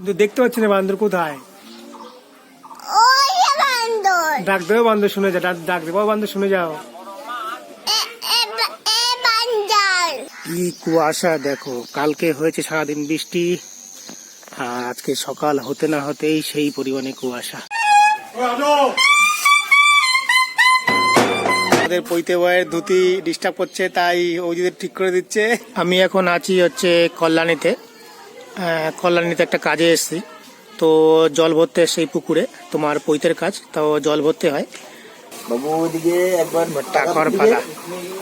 কিন্তু দেখতে পাচ্ছি না বান্দর কোথায়। ওই ডাক দেবো বান্দর শুনে যা ডাক- ডাক দেবো বান্দর শুনে যাও। কি কুয়াশা দেখো কালকে হয়েছে সারাদিন বৃষ্টি আর আজকে সকাল হতে না হতেই সেই পরিমাণে কুয়াশা। আমাদের পৈতে বয়ের ধুতি ডিস্টার্ব করছে তাই ওজিদের ঠিক করে দিচ্ছে। আমি এখন আছি হচ্ছে কল্যাণীতে। কল্যাণীতে একটা কাজে এসেছি। তো জল ভরতে সেই পুকুরে তোমার পৈতের কাজ তো জল ভরতে হয়। টাকার। পালা।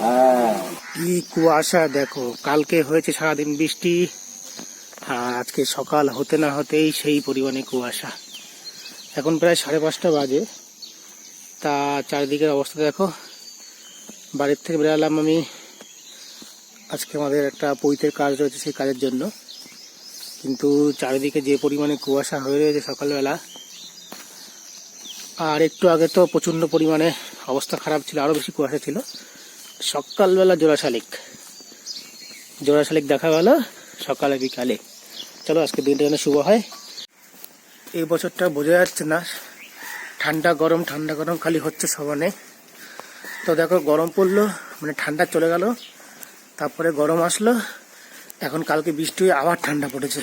হ্যাঁ। কি কুয়াশা দেখো কালকে হয়েছে সারাদিন বৃষ্টি। আর আজকে সকাল হতে না হতেই সেই পরিমাণে কুয়াশা। এখন প্রায় সাড়ে পাঁচটা বাজে। তা চারিদিকের অবস্থা দেখো। বাড়ির থেকে বেরালাম আমি। আজকে আমাদের একটা পৈতের কাজ রয়েছে সেই কাজের জন্য। কিন্তু চারিদিকে যে পরিমাণে কুয়াশা হয়ে রয়েছে সকালবেলা, আর একটু আগে তো প্রচণ্ড পরিমাণে অবস্থা খারাপ ছিল, আরও বেশি কুয়াশা ছিল। সকালবেলা জোড়া শালিক জোড়া শালিক দেখা গেল সকালে বিকালে। চলো, আজকে দিনটা যেন শুভ হয়। এই বছরটা বোঝা যাচ্ছে না, ঠান্ডা গরম ঠান্ডা গরম খালি হচ্ছে সমানে তো দেখো, গরম পড়ল মানে ঠান্ডা চলে গেল, তারপরে গরম আসলো এখন কালকে বৃষ্টি হয়ে আবার ঠান্ডা পড়েছে।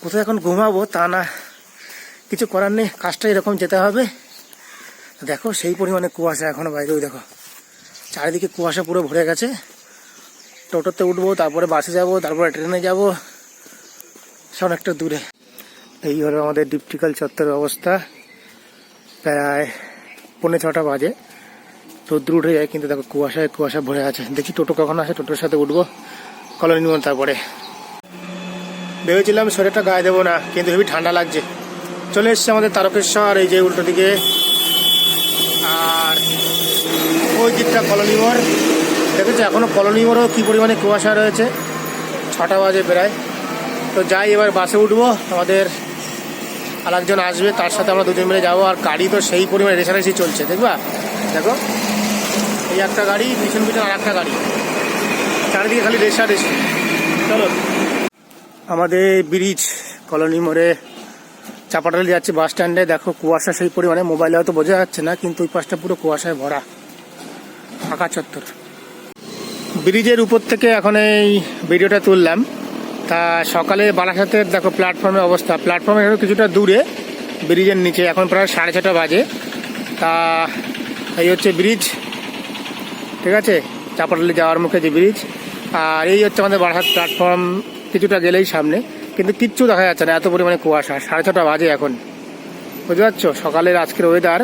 কোথায় এখন ঘুমাবো তা না, কিছু করার নেই, কাজটা এরকম যেতে হবে। দেখো সেই পরিমাণে কুয়াশা এখনও বাইরে ওই দেখো। চারিদিকে কুয়াশা পুরো ভরে গেছে। টোটোতে উঠবো, তারপরে বাসে যাব, তারপরে ট্রেনে যাব। সব অনেকটা দূরে। এই হলো আমাদের ডিপটিক্যাল চত্বরের অবস্থা। প্রায় পৌনে ছটা বাজে। রোদ্র উঠে যায় কিন্তু দেখো কুয়াশায় কুয়াশা ভরে আছে। দেখি টোটো কখন আসে, টোটোর সাথে উঠবো। কলোনি নিব তারপরে। ভেবেছিলাম শরীরটা গায়ে দেবো না, কিন্তু হেবি ঠান্ডা লাগছে। চলে এসছে আমাদের তারকেশ্বর, এই যে উল্টো দিকে। আর ওই দিকটা কলোনি দেখেছ, এখনও কলোনি কি পরিমাণে কুয়াশা রয়েছে? ছটা বাজে প্রায়। তো যাই, এবার বাসে উঠবো। আমাদের আর একজন আসবে, তার সাথে আমরা দুজন মিলে যাব। আর গাড়ি তো সেই পরিমাণে রেসারেসি চলছে, দেখবা? দেখো, এই একটা গাড়ি, পিছন পিছন আর একটা গাড়ি। চারিদিকে খালি রেসারেসি চলো। আমাদের ব্রিজ কলোনি মোড়ে চাপাটালি যাচ্ছে বাস স্ট্যান্ডে। দেখো কুয়াশা সেই পরিমাণে, মোবাইলে হয়তো বোঝা যাচ্ছে না, কিন্তু ওই পাশটা পুরো কুয়াশায় ভরা। ফাঁকা চত্বর। ব্রিজের উপর থেকে এখন এই ভিডিওটা তুললাম। তা সকালে বারাসাতের দেখো প্ল্যাটফর্মের অবস্থা। প্ল্যাটফর্মের কিছুটা দূরে, ব্রিজের নিচে। এখন প্রায় সাড়ে ছটা বাজে। তা এই হচ্ছে ব্রিজ। ঠিক আছে? চাপাটালি যাওয়ার মুখে যে ব্রিজ। আর এই হচ্ছে আমাদের বারাসাত প্ল্যাটফর্ম কিছুটা গেলেই সামনে। কিন্তু কিচ্ছু দেখা যাচ্ছে না, এত পরিমাণে কুয়াশা, সাড়ে ছটা বাজে এখন। বুঝতে পারছ? সকালের আজকের ওয়েদার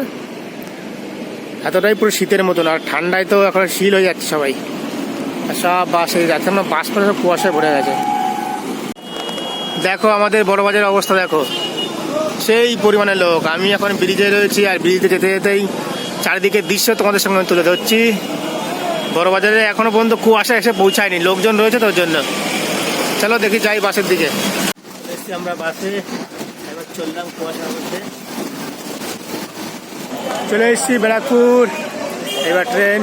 এতটাই পুরো শীতের মতন, আর ঠান্ডায় তো এখন শীল হয়ে যাচ্ছে সবাই। সব বাস যাচ্ছে, আমরা বাস করে সব কুয়াশায় ভরে গেছে। দেখো আমাদের বড় বাজারের অবস্থা, দেখো। সেই পরিমাণে লোক। আমি এখন ব্রিজে রয়েছি, আর ব্রিজে যেতে যেতেই চারিদিকে দৃশ্য তোমাদের সঙ্গে তুলে ধরছি। বড়বাজারে এখনও পর্যন্ত কুয়াশা এসে পৌঁছায়নি লোকজন রয়েছে তোর জন্য। চলো দেখি যাই বাসের দিকে। আমরা বাসে এবার চললাম কুয়াশার মধ্যে। চলে এসছি ব্যারাকপুর এবার ট্রেন।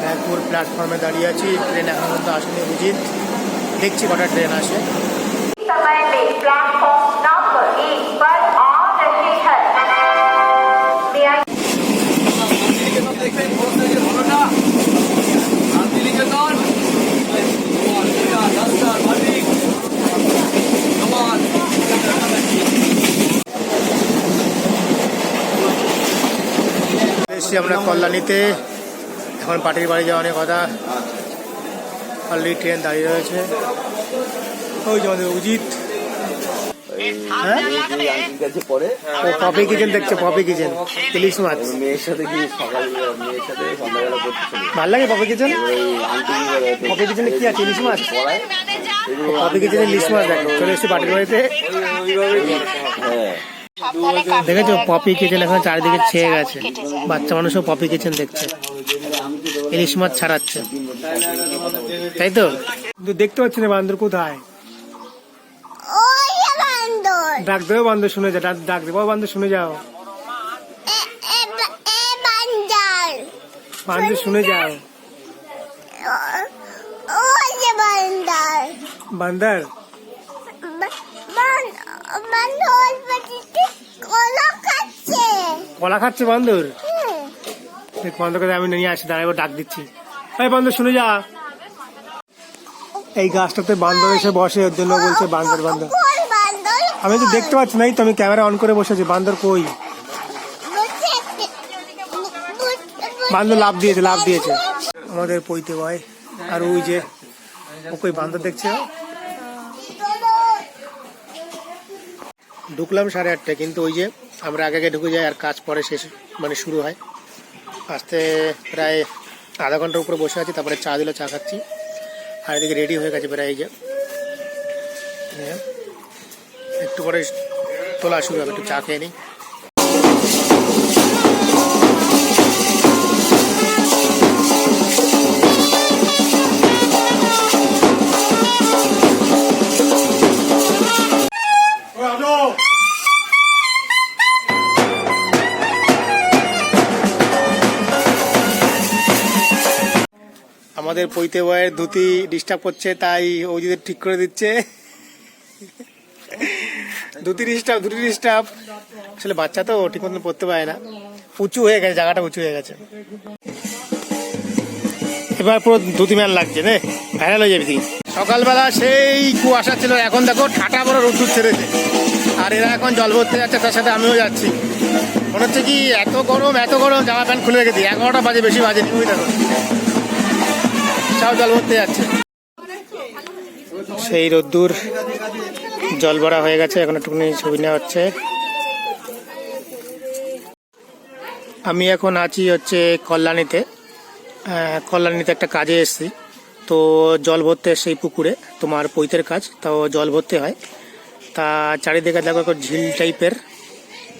ব্যারাকপুর প্ল্যাটফর্মে দাঁড়িয়ে আছি ট্রেন এখন পর্যন্ত আসেনি বুঝি। দেখছি কটা ট্রেন আসে। প্ল্যাটফর্ম এসেছি আমরা কল্যাণীতে। এখন পার্টির বাড়ি যাওয়া অনেক কথা। অলরেডি ট্রেন দাঁড়িয়ে রয়েছে। ওই যে আমাদের উজিত হ্যাঁ? কিচেন দেখছে পপি কিচেন ইলিশ মাছ মেয়ের সাথে মেয়ের সাথে লাগে পপি কিচেন পপি কিচেনে আছে ইলিশ মাছ পপি কিচেনে ইলিশ মাছ চলে এসেছি পার্টির বাড়িতে। হ্যাঁ। দেখেছ? পপি কিচেন এখন চারিদিকে ছেয়ে গেছে। বাচ্চা মানুষও পপি কিচেন দেখছে। ইলিশ মাছ ছাড়াচ্ছে। তাই তো? কিন্তু দেখতে পাচ্ছি না বান্দর কোথায়। ডাক দেবো বান্দর শুনে যা ডাক- ডাক দেবো বান্দর শুনে যাও। বান্দর বান্দর শুনে যাও। বান্দর? কলা খাচ্ছে বান্দর। বান্দরকে আমি নিয়ে আসি দাঁড়াবো ডাক দিচ্ছি। এই বান্দর, শুনে যা। এই গাছটাতে বান্দর এসে বসে, ওর জন্য বলছে বান্দর বান্দর। আমি তো দেখতে পাচ্ছি নাই তো আমি ক্যামেরা অন করে বসেছি বান্দর কই? বান্দর লাভ দিয়েছে লাভ দিয়েছে। আমাদের পইতে ভাই, আর ওই যে, ও কই বান্দর দেখছে? ঢুকলাম সাড়ে আটটায়, কিন্তু ওই যে আমরা আগে আগে ঢুকে যাই আর কাজ পরে শেষ মানে শুরু হয়। আসতে প্রায় আধা ঘণ্টার উপরে বসে আছি, তারপরে চা দিলে, চা খাচ্ছি। আর এদিকে রেডি হয়ে গেছে প্রায় এই যে। একটু পরে তোলা শুরু হবে, একটু চা খেয়ে নিই। আমাদের পৈতে বয়ের ধুতি ডিস্টার্ব করছে, তাই ওজিদের ঠিক করে দিচ্ছে। ধুতি ডিস্টার্ব ধুতি ডিস্টার্ব আসলে বাচ্চা তো ঠিক মতন পড়তে পারে না। উঁচু হয়ে গেছে, জায়গাটা উঁচু হয়ে গেছে। এবার পুরো ধুতি ম্যান লাগছে রে ভাইরাল হয়ে যাবে তুই সকালবেলা সেই কুয়াশা ছিল, এখন দেখো ঠাটা বড় রোদ্দুর ছেড়েছে আর এরা এখন জল ভরতে যাচ্ছে, তার সাথে আমিও যাচ্ছি। মনে হচ্ছে কি, এত গরম এত গরম, জামা প্যান্ট খুলে রেখে দিই। এগারোটা বাজে, বেশি বাজে দেখো জল সেই রোদ্দুর জল ভরা হয়ে গেছে, এখন একটুখানি ছবি নেওয়া হচ্ছে। আমি এখন আছি হচ্ছে কল্যাণীতে। কল্যাণীতে একটা কাজে এসেছি। তো জল ভরতে এসে এই পুকুরে, তোমার পৈতের কাজ, তাও জল ভরতে হয়। তা চারিদিকে দেখো ঝিল টাইপের,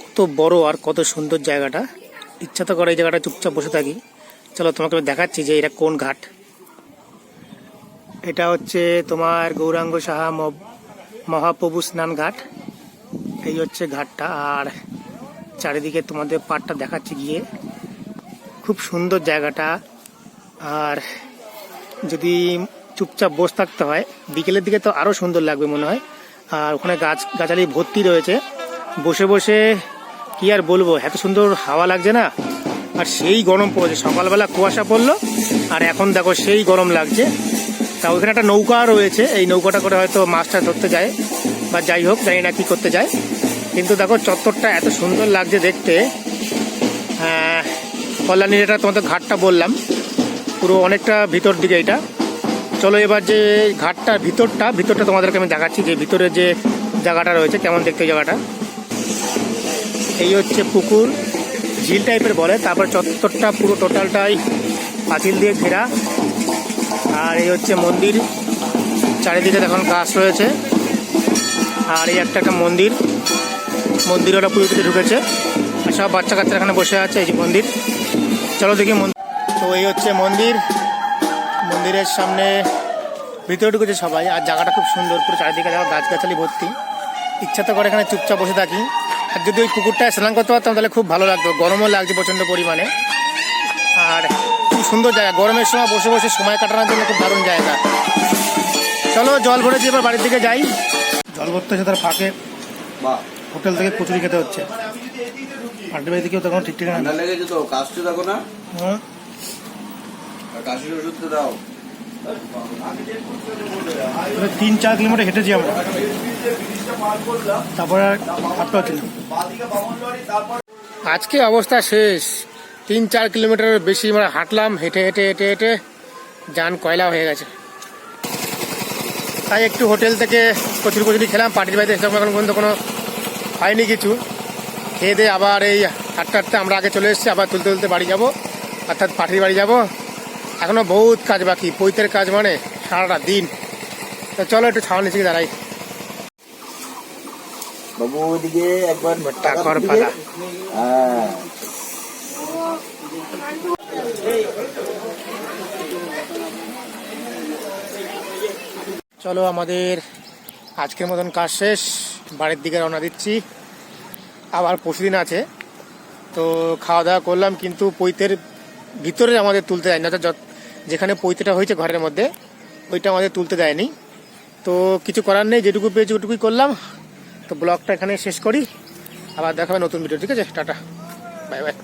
কত বড় আর কত সুন্দর জায়গাটা। ইচ্ছা তো করে এই জায়গাটা চুপচাপ বসে থাকি। চলো তোমাকে দেখাচ্ছি যে এটা কোন ঘাট। এটা হচ্ছে তোমার গৌরাঙ্গ সাহা মহাপ্রভু স্নান ঘাট। এই হচ্ছে ঘাটটা, আর চারিদিকে তোমাদের পাড়টা দেখাচ্ছি গিয়ে। খুব সুন্দর জায়গাটা, আর যদি চুপচাপ বসে থাকতে হয়, বিকেলের দিকে তো আরও সুন্দর লাগবে মনে হয়। আর ওখানে গাছ গাছালি ভর্তি রয়েছে। বসে বসে কি আর বলব, এত সুন্দর হাওয়া লাগছে না। আর সেই গরম পড়েছে। সকালবেলা কুয়াশা পড়ল, আর এখন দেখো সেই গরম লাগছে। তা ওইখানে একটা নৌকা রয়েছে। এই নৌকাটা করে হয়তো মাছটা ধরতে যায় বা যাই হোক, জানি না কি করতে যায়। কিন্তু দেখো, চত্বরটা এত সুন্দর লাগছে দেখতে। হ্যাঁ কল্যাণীর এটা তোমাদের ঘাটটা বললাম। পুরো অনেকটা ভিতর দিকে এটা। চলো এবার যে ঘাটটা ভিতরটা ভিতরটা তোমাদেরকে আমি দেখাচ্ছি যে ভিতরে যে জায়গাটা রয়েছে, কেমন দেখতে জায়গাটা। এই হচ্ছে পুকুর। ঝিল টাইপের বলে, তারপর চত্বরটা পুরো টোটালটাই পাঁচিল দিয়ে ঘেরা। আর এই হচ্ছে মন্দির। চারিদিকে এখন গাছ রয়েছে। আর এই একটা একটা মন্দির। মন্দির ওরা পুজো দিতে ঢুকেছে। আর সব বাচ্চা কাচ্চা এখানে বসে আছে, এই যে মন্দির। চলো দেখি তো এই হচ্ছে মন্দির। মন্দিরের সামনে ভিতরে ঢুকেছে সবাই। আর জায়গাটা খুব সুন্দর, পুরো চারিদিকে যাওয়া গাছগাছালি ভর্তি। ইচ্ছা তো করে এখানে চুপচাপ বসে থাকি। আর যদি ওই পুকুরটায় স্নান করতে পারতাম, তাহলে খুব ভালো লাগতো। গরমও লাগছে প্রচণ্ড পরিমাণে। আর খুব সুন্দর জায়গা। গরমের সময় বসে বসে সময় কাটানোর জন্য খুব দারুণ জায়গা। চলো জল ভরেছি এবার বাড়ির দিকে যাই। জল ভরতে এসে তার ফাঁকে হোটেল থেকে কচুরি খেতে হচ্ছে। পার্টি বাড়ি থেকেও তখন ঠিক ঠিক ঠান্ডা লেগেছে তো কাশতে দেখো না। হুম কাশির ওষুধ দাও। তিন চার কিলোমিটার হেঁটেছি আমরা। তারপরে হাঁটতে হচ্ছিল আজকে অবস্থা শেষ। তিন চার কিলোমিটার বেশি আমরা হাঁটলাম হেঁটে হেঁটে হেঁটে হেঁটে যান কয়লা হয়ে গেছে। তাই একটু হোটেল থেকে কচুরি কচুরি খেলাম পার্টির বাড়িতে সেরকম এখন পর্যন্ত কোনো হয়নি কিছু। খেয়ে দিয়ে আবার এই হাঁটতে হাঁটতে আমরা আগে চলে এসেছি আবার তুলতে তুলতে বাড়ি যাব অর্থাৎ পার্টির বাড়ি যাব। এখনও বহুত কাজ বাকি পৈতের কাজ মানে সারাটা দিন। তো চলো একটু ছাওয়া নিচে দাঁড়াই। বাবু ওইদিকে একবার টাকার পালা। হ্যাঁ। চলো আমাদের আজকের মতন কাজ শেষ, বাড়ির দিকে রওনা দিচ্ছি। আবার পরশুদিন আছে। তো খাওয়া দাওয়া করলাম, কিন্তু পৈতের ভিতরে আমাদের তুলতে দেয়নি অর্থাৎ যেখানে পৈতেটা হয়েছে ঘরের মধ্যে, ওইটা আমাদের তুলতে দেয়নি। তো কিছু করার নেই, যেটুকু পেয়েছি ওটুকুই করলাম। তো ব্লগটা এখানে শেষ করি। আবার দেখাবে নতুন ভিডিও ঠিক আছে? টাটা। Bye bye.